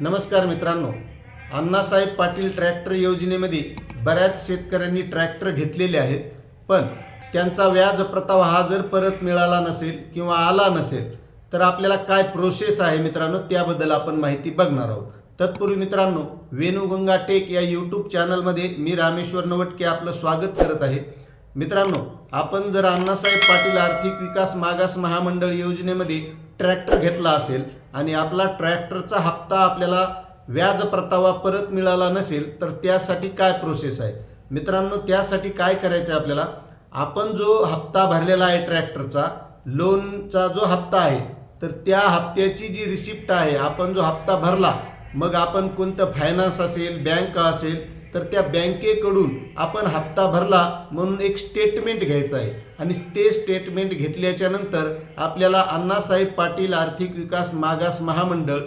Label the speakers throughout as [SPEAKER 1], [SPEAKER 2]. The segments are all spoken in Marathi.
[SPEAKER 1] नमस्कार मित्रांनो अण्णासाहेब पाटील ट्रॅक्टर योजनेमध्ये बऱ्याच शेतकऱ्यांनी ट्रॅक्टर घेतलेले आहेत पण त्यांचा व्याज प्रतावा हा जर परत मिळाला नसेल किंवा आला नसेल तर आपल्याला काय प्रोसेस आहे मित्रांनो त्याबद्दल आपण माहिती बघणार आहोत. तत्पूर्वी मित्रांनो वेणुगंगा टेक या यूट्यूब चॅनलमध्ये मी रामेश्वर नवटके आपलं स्वागत करत आहे. मित्रांनो आपण जर अण्णासाहेब पाटील आर्थिक विकास मागास महामंडळ योजनेमध्ये ट्रॅक्टर घेतला असेल आणि आपला ट्रॅक्टरचा हप्ता आपल्याला व्याज परतावा परत मिळाला नसेल तर त्यासाठी काय प्रोसेस आहे? मित्रांनो त्यासाठी काय करायचं आहे आपल्याला? आपण जो हप्ता भरलेला आहे ट्रॅक्टरचा लोनचा जो हप्ता आहे तर त्या हप्त्याची जी रिसिप्ट आहे आपण जो हप्ता भरला मग आपण कोणतं फायनान्स असेल बँक असेल तर त्या बँकेकडून आपण हप्ता भरला म्हणून एक स्टेटमेंट घ्यायचं आहे. आणि ते स्टेटमेंट घेतल्याच्यानंतर आपल्याला अण्णासाहेब पाटील आर्थिक विकास मागास महामंडळ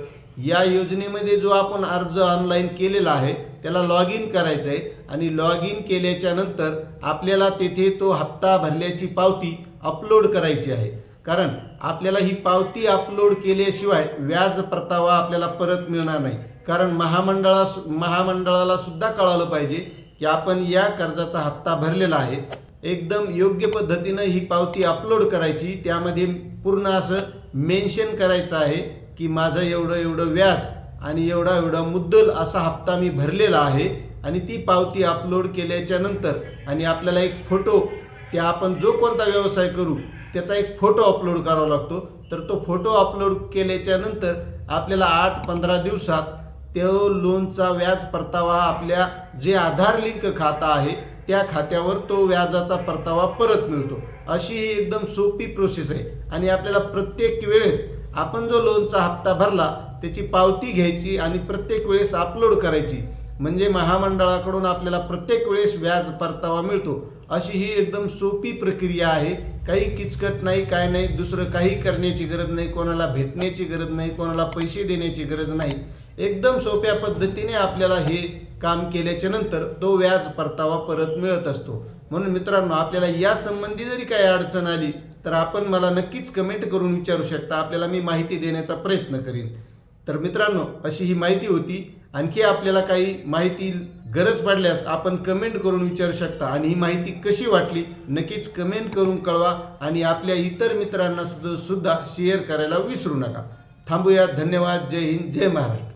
[SPEAKER 1] या योजनेमध्ये जो आपण अर्ज ऑनलाईन केलेला आहे त्याला लॉग इन करायचं आहे. आणि लॉग इन केल्याच्यानंतर आपल्याला तेथे तो हप्ता भरल्याची पावती अपलोड करायची आहे. कारण आपल्याला ही पावती अपलोड केल्याशिवाय व्याज परतावा आपल्याला परत मिळणार नाही. कारण महामंडळा महामंडळाला सुद्धा कळालं पाहिजे की आपण या कर्जाचा हप्ता भरलेला आहे. एकदम योग्य पद्धतीनं ही पावती अपलोड करायची. त्यामध्ये पूर्ण असं मेन्शन करायचं आहे की माझं एवढं एवढं व्याज आणि एवढा एवढा मुद्दल असा हप्ता मी भरलेला आहे आणि ती पावती अपलोड केल्याच्यानंतर आणि आपल्याला एक फोटो त्या आपण जो कोणता व्यवसाय करू त्याचा एक फोटो अपलोड करावा लागतो. तर तो फोटो अपलोड केल्याच्यानंतर आपल्याला आठ पंधरा दिवसात तो लोनचा व्याज परतावा आपल्या जे आधार लिंक खाता आहे त्या खात्यावर तो व्याजाचा परतावा परत मिळतो. अशी ही एकदम सोपी प्रोसेस आहे. आणि आपल्याला प्रत्येक वेळेस आपण जो लोनचा हप्ता भरला त्याची पावती घ्यायची आणि प्रत्येक वेळेस अपलोड करायची. म्हणजे महामंडळाकडून आपल्याला प्रत्येक वेळेस व्याज परतावा मिळतो. अशी ही एकदम सोपी प्रक्रिया आहे. काही किचकट नाही काय नाही. दुसरं काही करण्याची गरज नाही. कोणाला भेटण्याची गरज नाही. कोणाला पैसे देण्याची गरज नाही. एकदम सोप्या पद्धतीने आपल्याला हे काम केल्याच्यानंतर तो व्याज परतावा परत मिळत असतो. म्हणून मित्रांनो आपल्याला या संबंधी जरी काही अडचण आली तर आपण मला नक्कीच कमेंट करून विचारू शकता. आपल्याला मी माहिती देण्याचा प्रयत्न करीन. तर मित्रांनो अशी ही माहिती होती. आणखी आपल्याला काही माहिती गरज पडल्यास आपण कमेंट करून विचारू शकता आणि ही माहिती कशी वाटली नक्कीच कमेंट करून कळवा आणि आपल्या इतर मित्रांना सुद्धा- सुद्धा शेअर करायला विसरू नका. थांबूया. धन्यवाद. जय हिंद. जय महाराष्ट्र.